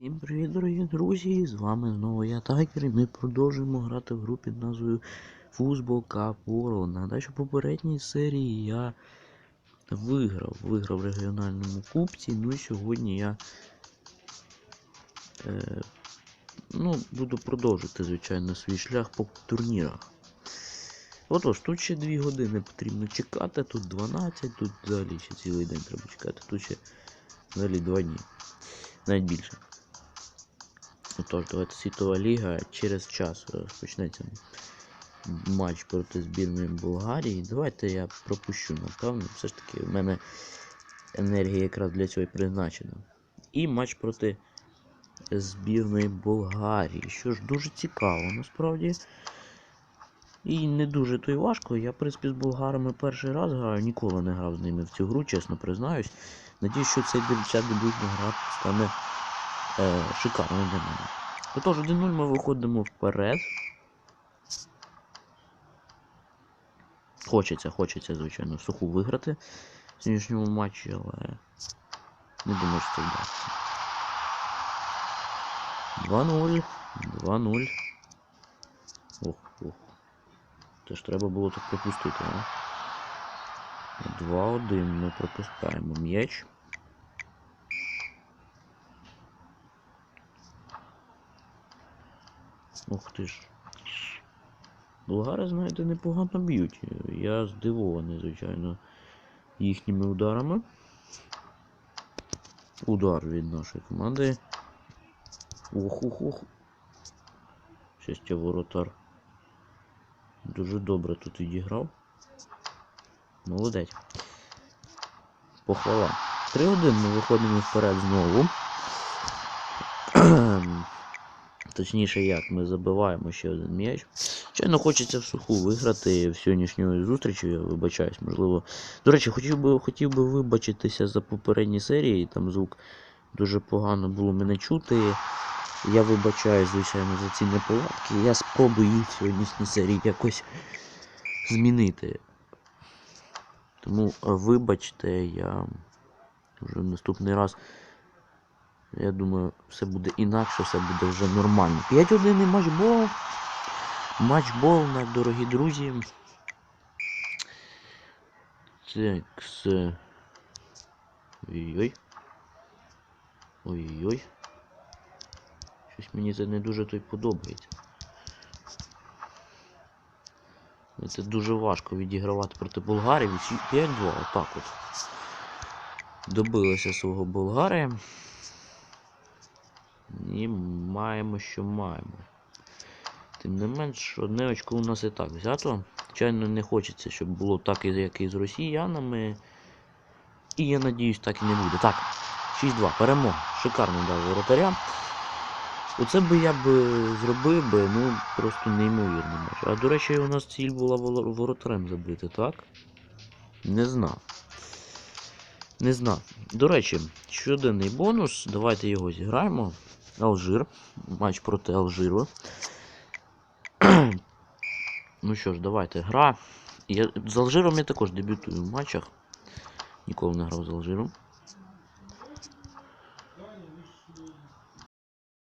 Всім привіт, дорогі друзі! З вами знову я Тайкер і ми продовжуємо грати в гру під назвою Фузбол Cup World. Нагадаю, що в попередній серії я виграв, виграв в регіональному кубці. Ну і сьогодні я е, ну, буду продовжити, звичайно, свій шлях по турнірах. Отож, тут ще 2 години потрібно чекати, тут 12, тут взагалі ще цілий день треба чекати, тут ще взагалі 2 дні. Навіть більше. Отож, давайте світова ліга через час розпочнеться матч проти збірної Болгарії. Давайте я пропущу, напевно. Все ж таки, в мене енергія якраз для цього і призначена. І матч проти збірної Болгарії. Що ж, дуже цікаво, насправді. І не дуже то й важко. Я, в принципі, з болгарами перший раз граю, ніколи не грав з ними в цю гру, чесно признаюсь. Надіюсь, що цей ця дебютна гра стане е, шикарною для мене. Отож, 1-0 ми виходимо вперед. Хочеться, хочеться, звичайно, суху виграти в сьогоднішньому матчі, але не думаю, що це вдасться. 2-0. 2-0. Ох, ох. Це ж треба було так пропустити, а? 2-1 ми пропускаємо м'яч. Ух ти ж. Болгари, знаєте, непогано б'ють. Я здивований, звичайно, їхніми ударами. Удар від нашої команди. Ох-ох-ох. Щастя, воротар. Дуже добре тут відіграв. Молодець. Похвала. 3-1 ми виходимо вперед знову. Точніше, як ми забиваємо ще один м'яч. Звичайно, хочеться в суху виграти в сьогоднішньої зустрічі, я вибачаюсь, можливо. До речі, хотів би хотів би вибачитися за попередні серії, там звук дуже погано було мене чути. Я вибачаю, звичайно, за ці неполадки. Я спробую їх в сьогоднішній серії якось змінити. Тому вибачте, я вже наступний раз. Я думаю, все буде інакше, все буде вже нормально. 5-1 і матчбол. Матчбол, на дорогі друзі. Так, все. Ой-ой. Ой-ой. Щось мені це не дуже то й подобається. Це дуже важко відігравати проти Болгарії. 5-2, отак от. Добилися свого Болгарії. І маємо, що маємо. Тим не менш, одне очко у нас і так взято. Звичайно, не хочеться, щоб було так, як і з росіянами. І я надіюсь, так і не буде. Так, 6-2, перемога. Шикарно дав воротаря. Оце би я б зробив би, ну, просто неймовірний матч. А до речі, у нас ціль була воротарем забити, так? Не знав. Не знав. До речі, щоденний бонус. Давайте його зіграємо. Алжир. Матч проти Алжиру. ну що ж, давайте. Гра. Я... З Алжиром я також дебютую в матчах. Ніколи не грав з Алжиром.